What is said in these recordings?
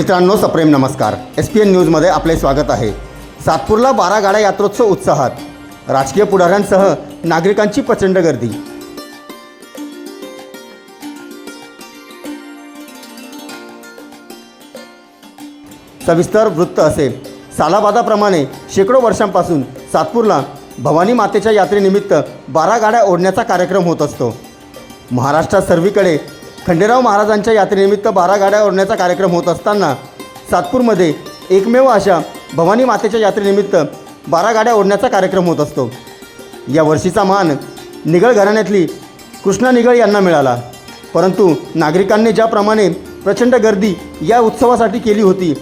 मित्रांनो सप्रेम नमस्कार. एस पी एन न्यूजमध्ये आपले स्वागत आहे. सातपूरला बारा गाड्या यात्रोत्सव उत्साहात. राजकीय पुढाऱ्यांसह नागरिकांची प्रचंड गर्दी. सविस्तर वृत्त असे. सालाबादाप्रमाणे शेकडो वर्षांपासून सातपूरला भवानी मातेच्या यात्रेनिमित्त बारा गाड्या ओढण्याचा कार्यक्रम होत असतो. महाराष्ट्रात सर्वीकडे खंडेराव महाराजांच्या यात्रेनिमित्त बारा गाड्या ओढण्याचा कार्यक्रम होत असताना सातपूरमध्ये एकमेव अशा भवानी मातेच्या यात्रेनिमित्त बारा गाड्या ओढण्याचा कार्यक्रम होत असतो. या वर्षीचा मान निगळ घराण्यातली कृष्णा निगळ यांना मिळाला. परंतु नागरिकांनी ज्याप्रमाणे प्रचंड गर्दी या उत्सवासाठी केली होती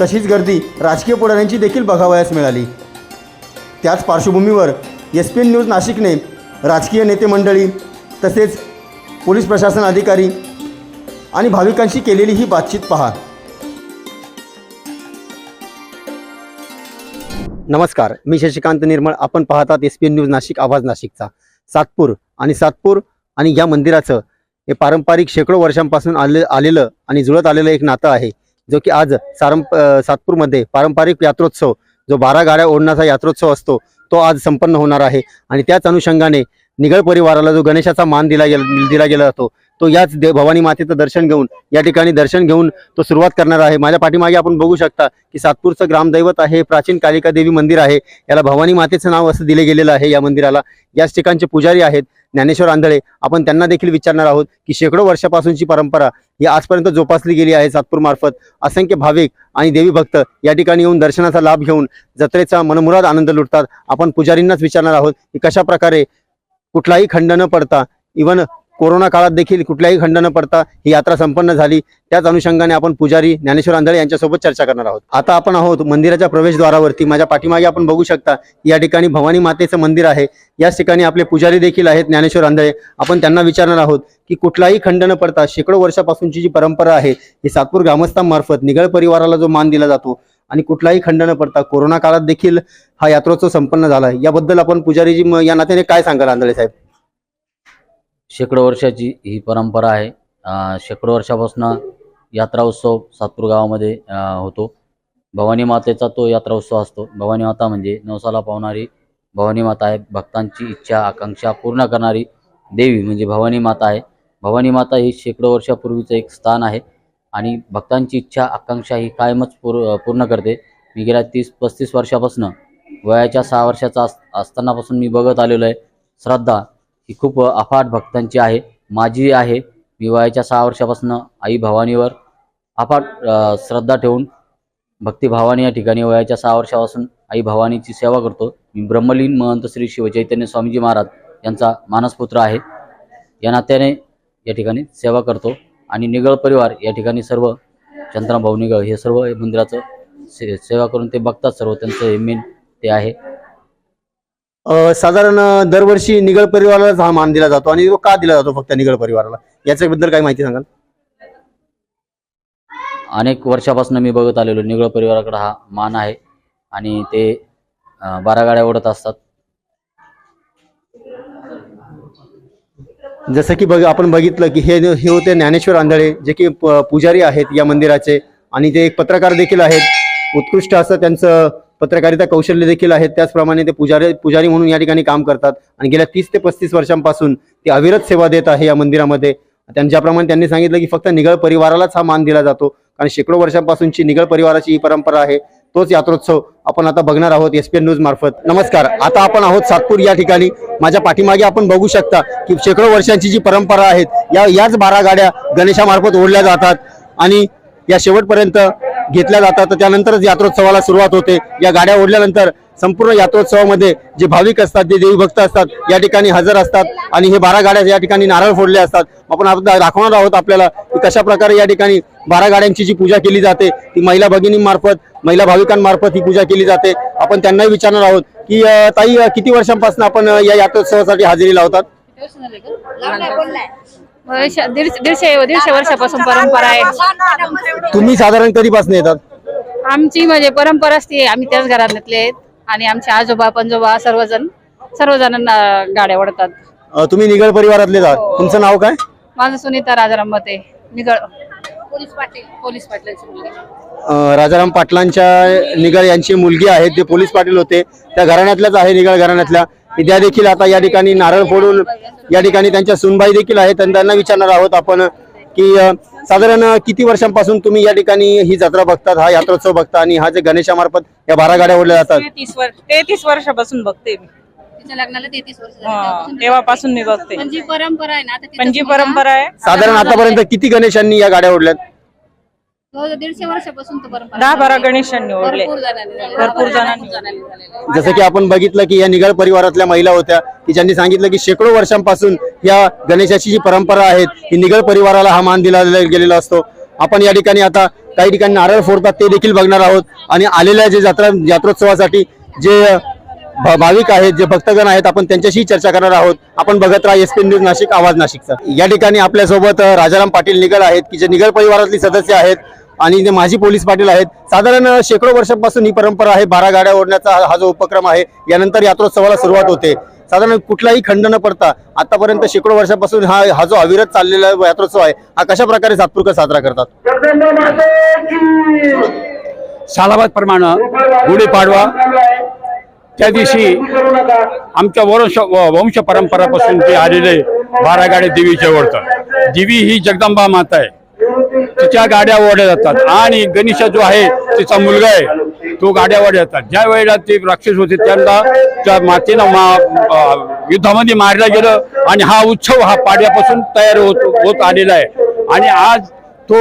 तशीच गर्दी राजकीय पुढाऱ्यांची देखील बघावयास मिळाली. त्याच पार्श्वभूमीवर एस पी एन न्यूज नाशिकने राजकीय नेते मंडळी तसेच पोलीस प्रशासन अधिकारी आणि भाविकांशी केलेली ही बातचीत पहा. नमस्कार मी शशिकांत निर्मळ. आपण पाहतात S P N news Nashik आवाज नाशिकचा. सातपूर आणि सातपूर आणि या मंदिराचं हे पारंपरिक शेकडो वर्षांपासून आले आलेलं आणि जुळत आलेलं एक नातं आहे जो की आज सारं सातपूरमध्ये पारंपरिक यात्रोत्सव जो बारा गाड्या ओढण्याचा यात्रोत्सव असतो तो आज संपन्न होणार आहे. आणि त्याच अनुषंगाने निगळ परिवाराला जो गणेशाचा मान दिला गेला दिला गेला जातो तो याच दे भवानी मातेचं दर्शन घेऊन या ठिकाणी दर्शन घेऊन तो सुरुवात करणार आहे. माझ्या पाठीमागे आपण बघू शकता की सातपूरचं ग्रामदैवत आहे प्राचीन कालिका देवी मंदिर आहे. याला भवानी मातेचं नाव असं दिले गेलेलं आहे या मंदिराला. याच ठिकाणचे पुजारी आहेत ज्ञानेश्वर आंधळे. आपण त्यांना देखील विचारणार आहोत की शेकडो वर्षापासूनची परंपरा ही आजपर्यंत जोपासली गेली आहे सातपूर मार्फत. असंख्य भाविक आणि देवी भक्त या ठिकाणी येऊन दर्शनाचा लाभ घेऊन जत्रेचा मनमुराद आनंद लुटतात. आपण पुजारींनाच विचारणार आहोत की कशा प्रकारे कुठलाही खंड न पडता इवन कोरोना काळात देखील कुठलाही खंड न पडता ही यात्रा संपन्न झाली. त्याच अनुषंगाने आपण पुजारी ज्ञानेश्वर आंधळे यांच्यासोबत चर्चा करणार आहोत. आता आपण आहोत मंदिराच्या प्रवेशद्वारावरती. माझ्या पाठीमागे आपण बघू शकता या ठिकाणी भवानी मातेचं मंदिर आहे. याच ठिकाणी आपले पुजारी देखील आहेत ज्ञानेश्वर आंधळे. आपण त्यांना विचारणार आहोत की कुठलाही खंड न पडता शेकडो वर्षापासूनची जी परंपरा आहे ही सातपूर ग्रामस्थांमार्फत निगळ परिवाराला जो मान दिला जातो आणि कुठलाही खंड न पडता कोरोना काळात देखील हा यात्रोत्सव संपन्न झाला याबद्दल आपण पुजारीजी या नात्याने काय सांगाल आंधळे साहेब? शेकडो वर्षाची ही परंपरा आहे. शेकडो वर्षापासून यात्रा उत्सव सातपूर गावामध्ये होतो. भवानी मातेचा तो यात्रा उत्सव असतो. भवानी माता म्हणजे नवसाला पावणारी भवानी माता आहे. भक्तांची इच्छा आकांक्षा पूर्ण करणारी देवी म्हणजे भवानी माता आहे. भवानी माता ही शेकडो वर्षापूर्वीचं एक स्थान आहे आणि भक्तांची इच्छा आकांक्षा ही कायमच पूर पूर्ण करते. मी गेल्या तीस पस्तीस वर्षापासून वयाच्या सहा वर्षाचा अस असतानापासून मी बघत आलेलो आहे. श्रद्धा ही खूप अफाट भक्तांची आहे माझी आहे. मी वयाच्या सहा वर्षापासून आई भवानीवर अफाट श्रद्धा ठेवून भक्तिभावानी या ठिकाणी वयाच्या सहा वर्षापासून आई भवानीची सेवा करतो. मी ब्रह्मलीन महंत श्री शिवचैतन्य स्वामीजी महाराज यांचा मानसपुत्र आहे. या नात्याने या ठिकाणी सेवा करतो आणि निगळ परिवार या ठिकाणी सर्व चंद्राभाऊ निगळ हे सर्व मंदिराचं से सेवा करून ते बघतात सर्व त्यांचं हे मेन ते आहे. साधारण दरवर्षी निगळ परिवारालाच हा मान दिला जातो आणि तो का दिला जातो फक्त निगळ परिवाराला? याच्याबद्दल काय माहिती सांगाल? अनेक वर्षापासून मी बघत आलेलो निगळ परिवाराकडे हा मान आहे आणि ते बारा गाड्या ओढत असतात. जसं की बघ आपण बघितलं की हे हे होते ज्ञानेश्वर आंधळे जे की पुजारी आहेत या मंदिराचे आणि ते एक पत्रकार देखील आहेत. उत्कृष्ट असं त्यांचं पत्रकारिता कौशल्य देखील आहेत. त्याचप्रमाणे ते पुजारी पुजारी म्हणून या ठिकाणी काम करतात. आणि गेल्या तीस ते पस्तीस वर्षांपासून ते अविरत सेवा देत आहे या मंदिरामध्ये. त्यांनी ज्याप्रमाणे त्यांनी सांगितलं की फक्त निगळ परिवारालाच हा मान दिला जातो. कारण शेकडो वर्षांपासूनची निगळ परिवाराची ही परंपरा आहे. तोच यात्रोत्सव आपण आता बघणार आहोत एस पी न्यूज मार्फत. नमस्कार. आता आपण आहोत सातपूर या ठिकाणी. माझ्या पाठीमागे आपण बघू शकता की शेकडो वर्षांची जी परंपरा आहेत या याच बारा गाड्या गणेशामार्फत ओढल्या जातात. आणि या शेवटपर्यंत घेतल्या जातात. तर त्यानंतरच यात्रोत्सवाला सुरुवात होते. या गाड्या ओढल्यानंतर संपूर्ण यात्रोत्सवामध्ये जे भाविक असतात जे देवी भक्त असतात या ठिकाणी हजर असतात. आणि हे बारा गाड्या या ठिकाणी नारळ फोडले असतात. आपण दाखवणार आहोत आपल्याला की कशा प्रकारे या ठिकाणी बारा गाड्यांची जी पूजा केली जाते ती महिला भगिनींमार्फत महिला भाविकांमार्फत ही पूजा केली जाते. आपण त्यांनाही विचारणार आहोत की ताई किती वर्षांपासून आपण या यात्रोत्सवासाठी हजेरी लावतात? दीडशे दीडशे वर्षापासून परंपरा आहे. तुम्ही साधारण कधीपासून येतात? आमची म्हणजे परंपरा असते आम्ही त्याच घरातले आहेत. आणि आमचे आजोबा पंजोबा सर्वजण सर्वजणांना गाड्या ओढतात. तुम्ही निगळ परिवारातले आहात. तुमचं नाव काय? माझं सुनीता राजाराम मते निगळ पोलीस पाटील. पोलीस पाटलांची मुलगी. राजाराम पाटलांच्या निगळ यांची मुलगी आहेत ते पोलीस पाटील होते. त्या घराण्यातल्याच आहे निगळ घराण्यातल्या. त्या देखील आता या ठिकाणी नारळ फोडून या ठिकाणी त्यांच्या सुनबाई देखील आहेत आणि त्यांना विचारणार आहोत आपण की साधारण किती वर्षांपासून तुम्ही या ठिकाणी ही जत्रा बघतात हा यात्रोत्सव बघता आणि हा जे गणेशामार्फत या बारा गाड्या ओढल्या जातात? तेहतीस वर्ष तेहतीस वर्षापासून बघते मी. तिच्या लग्नाला तेहतीस वर्ष झाली. हा, तेव्हापासून तेव्हापासून मी बघते. पण जी परंपरा आहे ना आता तिथं पण जी तुम्हाला- परंपरा आहे साधारण आतापर्यंत किती गणेशांनी या गाड्या ओढल्यात? दीडशे वर्षापासून तो परंपरा दहा बारा गणेशांनी ओढले. भरपूर जणांनी झालेलं आहे. भरपूर जणांनी जणांनी झालेलं आहे. जसं की आपण बघितलं की या निगळ परिवारातल्या महिला होत्या की ज्यांनी सांगितलं की शेकडो वर्षांपासून या गणेशाची जी परंपरा आहे ही निगळ परिवाराला हा मान दिला गेलेला असतो. आपण या ठिकाणी आता काही ठिकाणी नारळ फोडतात ते देखील बघणार आहोत. आणि आलेल्या जे जत्रा यात्रोत्सवासाठी जे भ- भाविक आहेत जे भक्तगण आहेत आपण त्यांच्याशी चर्चा करणार आहोत. आपण बघत राहा एस पी न्यूज नाशिक आवाज नाशिकचा. या ठिकाणी आपल्यासोबत अ, राजाराम पाटील निगळ आहेत की जे निगळ परिवारातले सदस्य आहेत. आणि जे माजी पोलीस पाटील आहेत. साधारण शेकडो वर्षांपासून ही परंपरा आहे. बारा गाड्या ओढण्याचा हा- जो उपक्रम आहे यानंतर यात्रोत्सवाला सुरुवात होते. साधारण कुठलाही खंड न पडता आतापर्यंत शेकडो वर्षापासून हा हा जो अविरत चाललेला यात्रोत्सव आहे हा कशा प्रकारे सातपूरकर साजरा करतात? सालाबाद प्रमाणे गुढीपाडवा त्या दिवशी आमच्या वंश वंश परंपरापासून ते आलेले बारा गाडे देवीचे ओढतात. देवी ही जगदंबा माता आहे. तिच्या गाड्या ओढल्या जातात. आणि गणेशा जो आहे तिचा मुलगा आहे तो गाड्या ओढल्या जातात. ज्या वेळेला ते राक्षस होते त्यांना त्या मातेनं मा युद्धामध्ये मारलं गेलं आणि हा उत्सव हा पाड्यापासून तयार होत होत आलेला आहे. आणि आज तो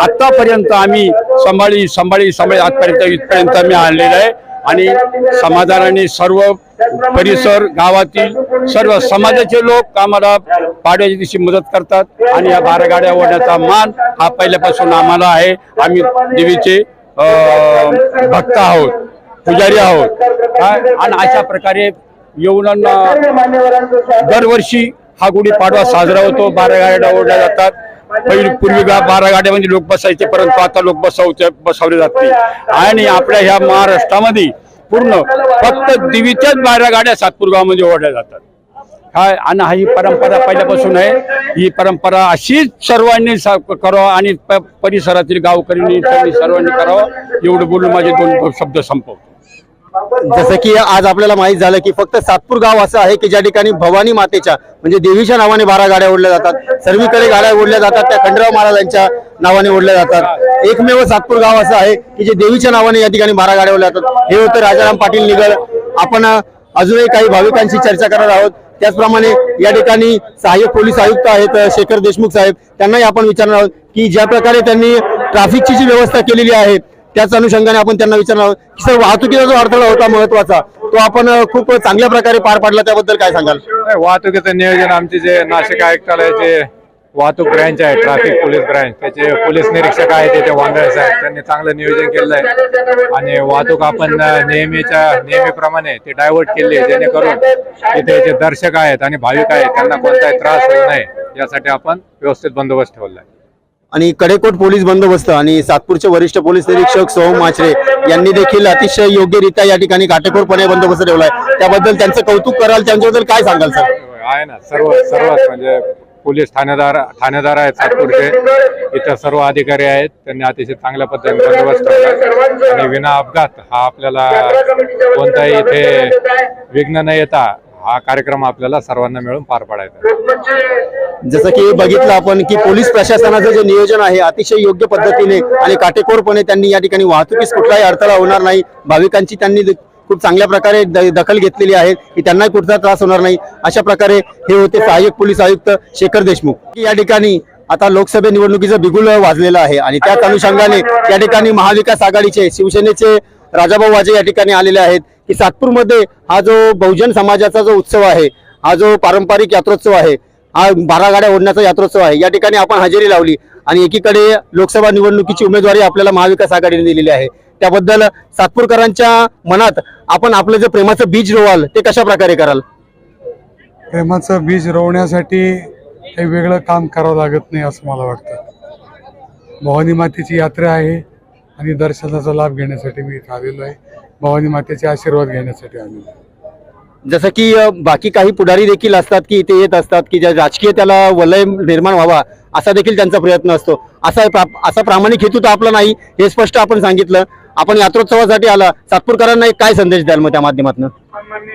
आतापर्यंत आम्ही सांभाळी सांभाळी सांभाळी आजपर्यंत इथपर्यंत आम्ही आणलेला आहे. आणि समाधानाने सर्व परिसर गावातील सर्व समाजाचे लोक आम्हाला पाडव्याच्या दिवशी मदत करतात आणि या बारा गाड्या ओढण्याचा मान हा पहिल्यापासून आम्हाला आहे. आम्ही देवीचे भक्त आहोत पुजारी आहोत. आणि अशा प्रकारे येऊन दरवर्षी हा गुढीपाडवा साजरा होतो. बारा गाड्या ओढल्या जातात. पहिली पूर्वी बारा बारा गाड्यामध्ये म्हणजे लोक बसायचे परंतु आता लोक बसवते बसवले जात. नाही आणि आपल्या ह्या महाराष्ट्रामध्ये पूर्ण फक्त दिवीच्याच बारा गाड्या सातपूर गावामध्ये ओढल्या जातात. काय आणि हा ही परंपरा पहिल्यापासून आहे. ही परंपरा अशीच सर्वांनी करावं आणि परिसरातील गावकऱ्यांनी सर्वांनी करावं. एवढं बोलून माझे दोन शब्द संपवतो. जसं की आज आपल्याला माहीत झालं की फक्त सातपूर गाव असं आहे की ज्या ठिकाणी भवानी मातेच्या म्हणजे देवीच्या नावाने बारा गाड्या ओढल्या जातात सर्वीकडे गाड्या ओढल्या जातात त्या खंडराव महाराजांच्या नावाने ओढल्या जातात. एकमेव सातपूर गाव असं आहे की जे देवीच्या नावाने या ठिकाणी बारा गाड्या ओढल्या जातात. हे होतं राजाराम पाटील निगळ. आपण अजूनही काही भाविकांशी चर्चा करणार आहोत. त्याचप्रमाणे या ठिकाणी सहाय्यक पोलीस आयुक्त आहेत शेखर देशमुख साहेब. त्यांनाही आपण विचारणार आहोत की ज्या प्रकारे त्यांनी ट्रॅफिकची जी व्यवस्था केलेली आहे त्याच अनुषंगाने आपण त्यांना विचारणार आहोत की सर वाहतुकीचा जो अडथळा होता महत्त्वाचा तो आपण खूप चांगल्या प्रकारे पार पाडला त्याबद्दल काय सांगाल? वाहतुकीचं नियोजन आमचे जे नाशिक आयुक्तालयाचे वाहतूक ब्रँच आहे ट्रॅफिक पोलीस ब्रँच त्याचे पोलीस निरीक्षक आहेत त्याचे वांदळे साहेब त्यांनी चांगलं नियोजन केलं आहे. आणि वाहतूक आपण नेहमीच्या नेहमीप्रमाणे ते डायव्हर्ट केली आहे जेणेकरून तिथे जे दर्शक आहेत आणि भाविक आहेत त्यांना कोणताही त्रास होऊ नये यासाठी आपण व्यवस्थित बंदोबस्त ठेवला आहे. आणि कडेकोट पोलीस बंदोबस्त आणि सातपूरचे वरिष्ठ पोलीस निरीक्षक सोहम माचरे यांनी देखील अतिशय योग्यरित्या या ठिकाणी काटेकोरपणे बंदोबस्त ठेवलाय त्याबद्दल त्यांचं कौतुक कराल त्यांच्याबद्दल काय सांगाल सर? आहे ना सर्व सर्वच म्हणजे पोलीस ठाणेदार ठाणेदार आहेत सातपूरचे. इतर सर्व अधिकारी आहेत. त्यांनी अतिशय चांगल्या पद्धतीने बंदोबस्त ठेवला आणि विना अपघात हा आपल्याला कोणताही इथे विघ्न न येता हा कार्यक्रम आपल्याला सर्वांना मिळून पार पाडायचा आहे. जसं की बघितलं आपण की पोलीस प्रशासनाचं जे नियोजन आहे अतिशय योग्य पद्धतीने आणि काटेकोरपणे त्यांनी या ठिकाणी वाहतुकीस कुठलाही अडथळा होणार नाही. भाविकांची त्यांनी खूप चांगल्या प्रकारे दखल घेतलेली आहे की त्यांनाही कुठचा त्रास होणार नाही. अशा प्रकारे हे होते सहाय्यक पोलीस आयुक्त शेखर देशमुख. या ठिकाणी आता लोकसभा निवडणुकीचं बिगुल वाजलेलं आहे आणि त्याच अनुषंगाने या ठिकाणी महाविकास आघाडीचे शिवसेनेचे राजाभाऊ वाजे या ठिकाणी आलेले आहेत की सातपूरमध्ये हा जो बहुजन समाजाचा जो उत्सव आहे हा जो पारंपरिक यात्रोत्सव आहे हा बारा गाड्या ओढण्याचा यात्रोत्सव आहे या ठिकाणी आपण हजेरी लावली आणि एकीकडे लोकसभा निवडणुकीची उमेदवारी आपल्याला महाविकास आघाडीने दिलेली आहे. त्याबद्दल सातपूरकरांच्या मनात आपण आपलं जे प्रेमाचं बीज रोवाल ते कशा प्रकारे कराल? प्रेमाचं बीज रोवण्यासाठी काही वेगळं काम करावं लागत नाही असं मला वाटतं. भवानी मातेची यात्रा आहे आणि दर्शनाचा लाभ घेण्यासाठी मी इथं आलेलो आहे. भवानी मातेचे आशीर्वाद घेण्यासाठी आलेलो आहे. जसं की अ, बाकी काही पुढारी देखील असतात की इथे येत असतात की ज्या राजकीय त्याला वलय निर्माण व्हावा असा देखील त्यांचा प्रयत्न असतो. असा प्रा- असा प्रामाणिक हेतू तर आपला नाही हे स्पष्ट आपण सांगितलं. आपण यात्रोत्सवासाठी आला. सातपूरकरांना एक काय संदेश द्याल मग त्या माध्यमातून?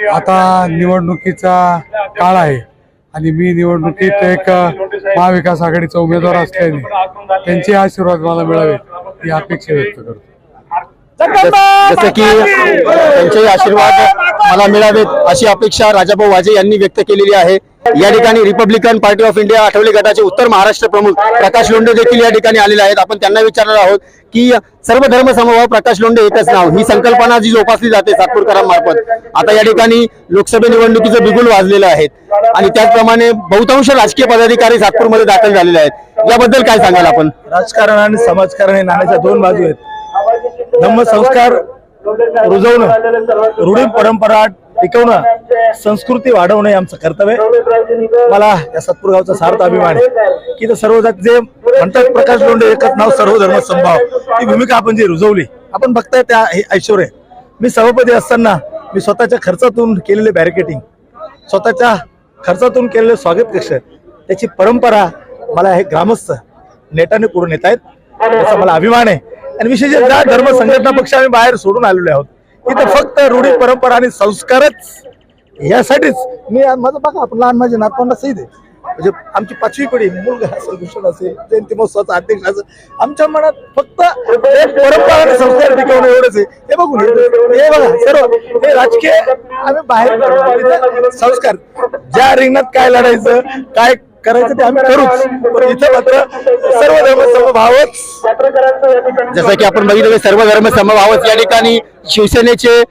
आता निवडणुकीचा काळ आहे आणि मी निवडणुकीत एक अ, महाविकास आघाडीचा उमेदवार असल्याने त्यांचे आशीर्वाद मला मिळावेत. ही अपेक्षा व्यक्त करतो. जसं की त्यांचे आशीर्वाद मला मिळावेत अशी अपेक्षा राजाभाऊ वाजे यांनी व्यक्त केलेली आहे. या ठिकाणी Republican Party of India Athawale गटाचे उत्तर महाराष्ट्र प्रमुख प्रकाश लोंढे देखील या ठिकाणी आलेले आहेत. आपण त्यांना विचारणार आहोत की सर्व धर्म समभाव प्रकाश लोंढे एकच नाव. ही संकल्पना जी जोपासली जाते सातपूरकरांमार्फत आता या ठिकाणी लोकसभा निवडणुकीचं बिगुल वाजलेलं आहे. आणि त्याचप्रमाणे बहुतांश राजकीय पदाधिकारी सातपूरमध्ये दाखल झालेले आहेत. याबद्दल काय सांगाल आपण? राजकारण आणि समाजकारण हे नाण्याच्या दोन बाजू आहेत. धम्मसंस्कार रुजवणं रूढी परंपरा टिकवणं संस्कृती वाढवणं हे आमचं कर्तव्य मला या सत्पुरगावचा सार्थ अभिमान आहे की ते सर्व जे म्हणतात प्रकाश लोंढे एकच नाव सर्वधर्म संभाव. ही भूमिका आपण जी रुजवली आपण बघताय त्या हे ऐश्वर्य. मी सभापती असताना मी स्वतःच्या खर्चातून केलेले बॅरिकेटिंग स्वतःच्या खर्चातून केलेले स्वागत कक्ष त्याची परंपरा मला हे ग्रामस्थ नेटाने पुढे नेत आहेत त्याचा मला अभिमान आहे. आणि विशेष ज्या धर्म संघटना पक्ष आम्ही बाहेर सोडून आलेलो आहोत. इथं फक्त रूढी परंपरा आणि संस्कारच यासाठीच. मी माझं बघा आपण लहान माझे नातवंडा सही आहे म्हणजे आमची पाचवी पिढी मुलगा असेल भूषण असेल जयंती महोत्सवाचा अध्यक्ष असेल आमच्या मनात फक्त परंपरा आणि संस्कार टिकवणं एवढंच आहे. हे बघून हे बघा सर्व हे राजकीय आम्ही बाहेर संस्कार. ज्या रिंगणात काय लढायचं काय करायचं ते आम्ही करूच. पण इथं मात्र सर्व धर्म समभावच. जसं की आपण बघितलं सर्व धर्म समभावच. या ठिकाणी शिवसेनेचे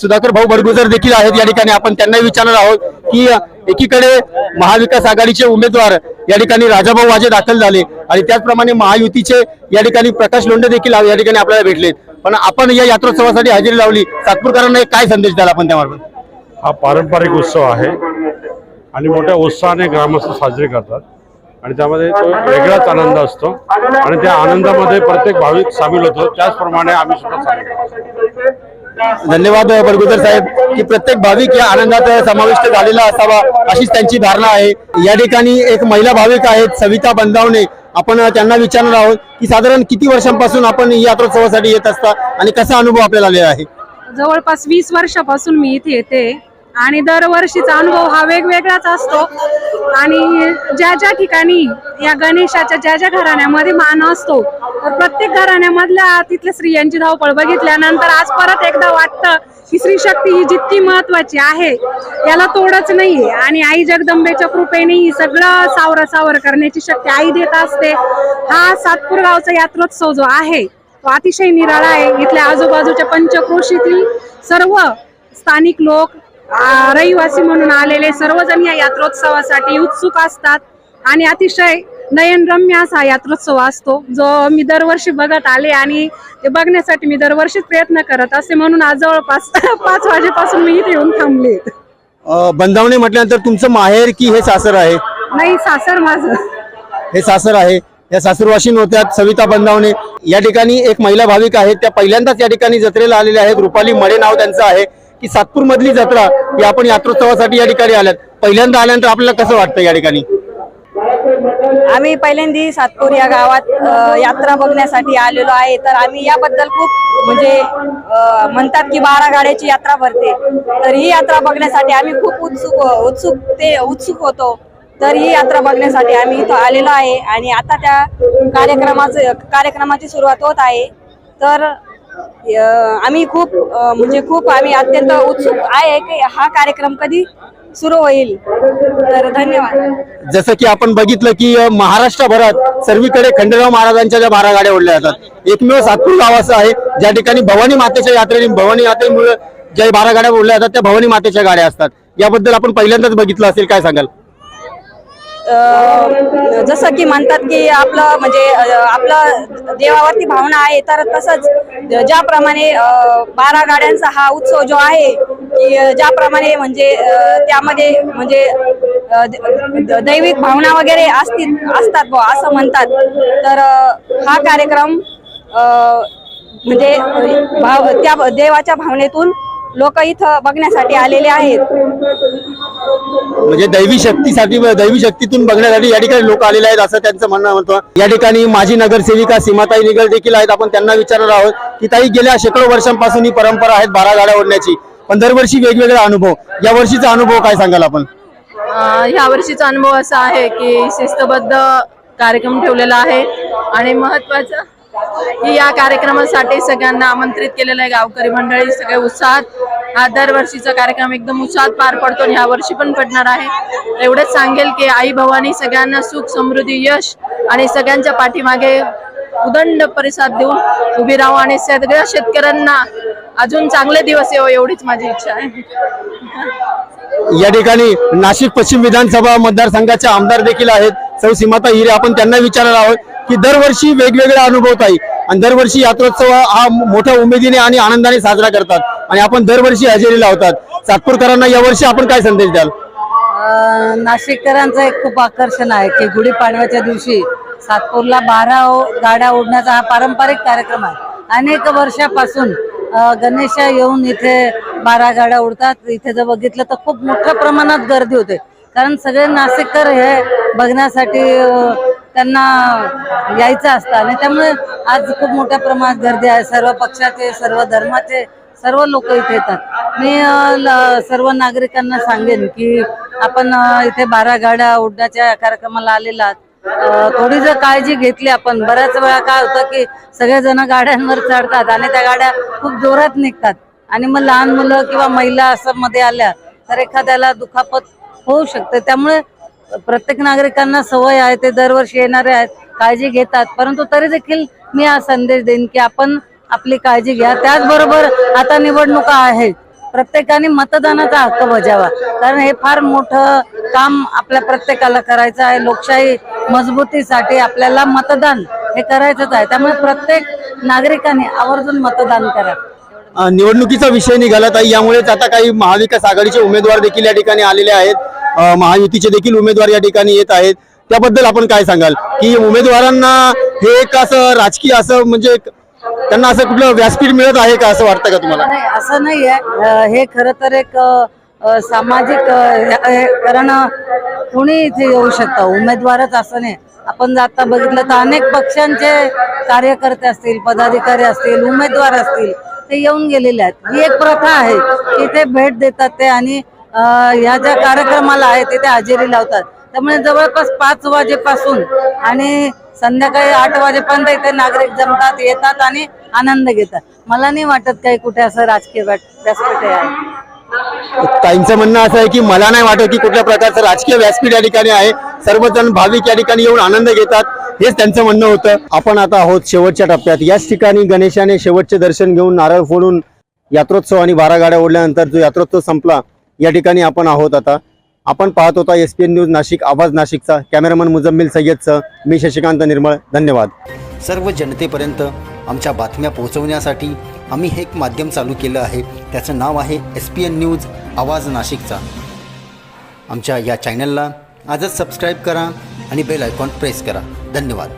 सुधाकर भाऊ बडगुजर देखील आहेत. या ठिकाणी आपण त्यांना विचारणार आहोत की एकीकडे महाविकास आघाडीचे उमेदवार या ठिकाणी राजाभाऊ वाजे दाखल झाले. आणि त्याचप्रमाणे महायुतीचे या ठिकाणी प्रकाश लोंढे देखील या ठिकाणी आपल्याला भेटलेत. पण आपण या यात्रोत्सवासाठी हजेरी लावली. सातपूरकरांना एक काय संदेश द्याल आपण त्यामार्फत? हा पारंपरिक उत्सव आहे. आणि मोठ्या उत्साहाने ग्रामस्थ साजरे करतात. आणि त्यामध्ये तो वेगळाच आनंद असतो. आणि त्या आनंदामध्ये प्रत्येक भाविक सामील होतो. त्याचप्रमाणे आम्ही सुद्धा सामील होतो. धन्यवाद बडगुजर साहेब की प्रत्येक भाविक या आनंदात समाविष्ट झालेला असावा अशीच त्यांची धारणा आहे. या ठिकाणी एक महिला भाविक आहेत सविता बंदावणे. आपण त्यांना विचारणार आहोत की साधारण किती वर्षांपासून आपण यात्रोत्सवासाठी येत असता आणि कसा अनुभव आपल्याला आलेला आहे? जवळपास वीस वर्षापासून मी इथे येते. आणि दरवर्षीचा अनुभव हा वेगवेगळाच असतो. आणि ज्या ज्या ठिकाणी या गणेशाच्या ज्या ज्या घराण्यामध्ये मान असतो तर प्रत्येक घराण्यामधल्या तिथल्या स्त्रियांची धावपळ बघितल्यानंतर आज परत एकदा वाटतं की स्त्री शक्ती ही जितकी महत्वाची आहे याला तोडच नाहीये. आणि आई जगदंबेच्या कृपेने ही सगळं सावर सावर करण्याची शक्ती आई देत असते. हा सातपूर गावचा यात्रोत्सव जो आहे तो अतिशय निराळा आहे. इथल्या आजूबाजूच्या पंचक्रोशीतील सर्व स्थानिक लोक रहिवासी म्हणून आलेले सर्वजण या यात्रोत्सवासाठी उत्सुक असतात. आणि अतिशय नयनरम्य असा यात्रोत्सव असतो जो मी दरवर्षी बघत आले आणि ते बघण्यासाठी मी दरवर्षीच प्रयत्न करत असते म्हणून आज जवळपास पाच वाजेपासून मी इथे येऊन थांबले. अ, बंदावणे म्हटल्यानंतर तुमचं माहेर की हे सासर आहे? नाही सासर माझं. हे सासर आहे. या सासरवाशीन होत्या सविता बंदावणे. या ठिकाणी एक महिला भाविक आहेत. त्या पहिल्यांदाच या ठिकाणी जत्रेला आलेल्या आहेत. रुपाली मडे नाव त्यांचं आहे. की सातपूर मधली जत्रा ही आपण यात्रोत्सवासाठी या ठिकाणी आल्यात. पहिल्यांदा आल्यानंतर आपल्याला कसं वाटतं या ठिकाणी? आम्ही पहिल्यांदी सातपूर या गावात यात्रा बघण्यासाठी आलेलो आहे. तर आम्ही याबद्दल खूप म्हणजे म्हणतात की बारा गाड्याची यात्रा भरते. तर ही यात्रा बघण्यासाठी आम्ही खूप उत्सुक उत्सुक ते उत्सुक होतो. तर ही यात्रा बघण्यासाठी आम्ही इथं आलेलो आहे. आणि आता त्या कार्यक्रमाचं कार्यक्रमाची सुरुवात होत आहे. तर आम्ही खूप म्हणजे खूप आम्ही अत्यंत उत्सुक आहे की हा कार्यक्रम कधी सुरू होईल. तर धन्यवाद. जसं की आपण बघितलं की महाराष्ट्रभरात सर्वीकडे खंडेराव महाराजांच्या ज्या बारा गाड्या ओढल्या जातात एकमेव सातपूर गाव असं आहे ज्या ठिकाणी भवानी मातेच्या यात्रेने भवानी यात्रेमुळे ज्या बारा गाड्या ओढल्या जातात त्या भवानी मातेच्या गाड्या असतात. याबद्दल आपण पहिल्यांदाच बघितलं असेल काय सांगाल? जसं की म्हणतात की आपलं म्हणजे आपलं देवावरती भावना आहे तर तसंच ज्याप्रमाणे बारा गाड्यांचा हा उत्सव जो आहे की ज्याप्रमाणे म्हणजे त्यामध्ये म्हणजे दैविक भावना वगैरे असतील असतात बुवा असं म्हणतात. तर हा कार्यक्रम म्हणजे भाव त्या देवाच्या भावनेतून लोक इथं बघण्यासाठी आलेले आहेत. म्हणजे दैवी शक्तीसाठी दैवी शक्तीतून बघण्यासाठी या ठिकाणी लोक आलेले आहेत असं त्यांचं म्हणणं म्हणतो. या ठिकाणी माजी नगरसेविका सीमाताई निगल देखील आहेत. आपण त्यांना विचारणार आहोत की ताई गेल्या शेकडो वर्षांपासून ही परंपरा आहे बारा गाड्या ओढण्याची. पण दरवर्षी वेगवेगळा अनुभव. या वर्षीचा अनुभव काय सांगाल आपण? ह्या वर्षीचा अनुभव असा आहे की शिस्तबद्ध कार्यक्रम ठेवलेला आहे. आणि महत्वाचं की या कार्यक्रमासाठी सगळ्यांना आमंत्रित केलेलं आहे गावकरी मंडळी सगळे उत्साहात. हा दरवर्षीचा कार्यक्रम एकदम उत्साहात पार पडतो आणि ह्या वर्षी पण पडणार आहे. एवढंच सांगेल की आई भवानी सगळ्यांना सुख समृद्धी यश आणि सगळ्यांच्या पाठीमागे उदंड परिसाद देऊन उभी राहू आणि सगळ्या शेतकऱ्यांना अजून चांगले दिवस येऊ एवढीच माझी इच्छा आहे. या ठिकाणी नाशिक पश्चिम विधानसभा मतदारसंघाचे आमदार देखील आहेत. सौ सीमाता हिरे आपण त्यांना विचारणार आहोत. की दरवर्षी वेगवेगळे अनुभव आणि दरवर्षी यात्रोत्सव हा मोठ्या उमेदीने आणि आनंदाने साजरा करतात. आणि आपण दरवर्षी हजेरी लावतात. सातपूरकरांना यावर्षी आपण काय संदेश द्याल? नाशिककरांचं एक खूप आकर्षण आहे की गुढीपाडव्याच्या दिवशी सातपूरला बारा गाड्या ओढण्याचा हा पारंपरिक कार्यक्रम आहे. अनेक वर्षापासून गणेश येऊन इथे बारा गाड्या उडतात इथे जर बघितलं तर खूप मोठ्या प्रमाणात गर्दी होते. कारण सगळे नाशिककर हे बघण्यासाठी त्यांना यायचं असतं. आणि त्यामुळे आज खूप मोठ्या प्रमाणात गर्दी आहे. सर्व पक्षाचे सर्व धर्माचे सर्व लोक इथे येतात. मी सर्व नागरिकांना सांगेन की आपण इथे बारा गाड्या उडण्याच्या कार्यक्रमाला आलेला आहात. थोडी जर काळजी घेतली आपण. बऱ्याच वेळा काय होतं की सगळेजण गाड्यांवर चढतात आणि त्या गाड्या खूप जोरात निघतात. आणि मग लहान मुलं किंवा महिला असं मध्ये आल्या तर एखाद्याला दुखापत होऊ शकते. त्यामुळे प्रत्येक नागरिकांना सवय आहे ते दरवर्षी येणारे आहेत काळजी घेतात. परंतु तरी देखील मी हा संदेश देईन की आपण आपली काळजी घ्या. त्याचबरोबर आता निवडणुका आहेत. प्रत्येकाने मतदानाचा हक्क बजावा. कारण हे फार मोठं काम आपल्या प्रत्येकाला करायचं आहे. लोकशाही मजबूतीसाठी आपल्याला मतदान हे करायचंच आहे. त्यामुळे प्रत्येक नागरिकाने आवर्जून मतदान करा. निवडणुकीचा विषय निघाला ताई. यामुळेच आता काही महाविकास आघाडीचे उमेदवार देखील या ठिकाणी आलेले आहेत. महायुतीचे देखील उमेदवार या ठिकाणी येत आहेत. त्याबद्दल आपण काय सांगाल? की उमेदवारांना हे एक असं राजकीय असं म्हणजे त्यांना असं कुठलं व्यासपीठ मिळत आहे का असं वाटतं का तुम्हाला? नाही असं नाही आहे. हे खरं तर एक सामाजिक कारण कुणी इथे येऊ शकतं? उमेदवारच असं नाही. आपण जर आता बघितलं तर अनेक पक्षांचे कार्यकर्ते असतील पदाधिकारी असतील उमेदवार असतील ते येऊन गेलेले आहेत. ही एक प्रथा आहे. की ते भेट देतात ते आणि ह्या ज्या कार्यक्रमाला आहे तिथे हजेरी लावतात. त्यामुळे जवळपास पाच वाजेपासून आणि संध्याकाळी आठ वाजेपर्यंत इथे नागरिक जमतात येतात आणि आनंद घेतात. मला नाही वाटत काही कुठे असं राजकीय व्यासपीठ आहे. ताईंचं म्हणणं असं आहे की मला नाही वाटत की कुठल्या प्रकारचं राजकीय व्यासपीठ या ठिकाणी आहे. सर्वजण भाविक या ठिकाणी येऊन आनंद घेतात. हेच त्यांचं म्हणणं होतं. आपण आता आहोत शेवटच्या टप्प्यात. याच ठिकाणी गणेशाने शेवटचे दर्शन घेऊन नारळ फोडून यात्रोत्सव आणि बारा गाड्या ओढल्यानंतर जो यात्रोत्सव संपला या ठिकाणी आपण आहोत आता. आपण पाहत होता S P N news Nashik आवाज नाशिकचा. कॅमेरामन मुजम्मिल सय्यदचं. मी शशिकांत निर्मळ. धन्यवाद. सर्व जनतेपर्यंत आमच्या बातम्या पोहोचवण्यासाठी आम्ही हे एक माध्यम चालू केलं आहे. त्याचं नाव आहे एस पी एन न्यूज आवाज नाशिकचा. आमच्या या चॅनलला आजच सबस्क्राईब करा आणि बेल आयकॉन प्रेस करा. धन्यवाद.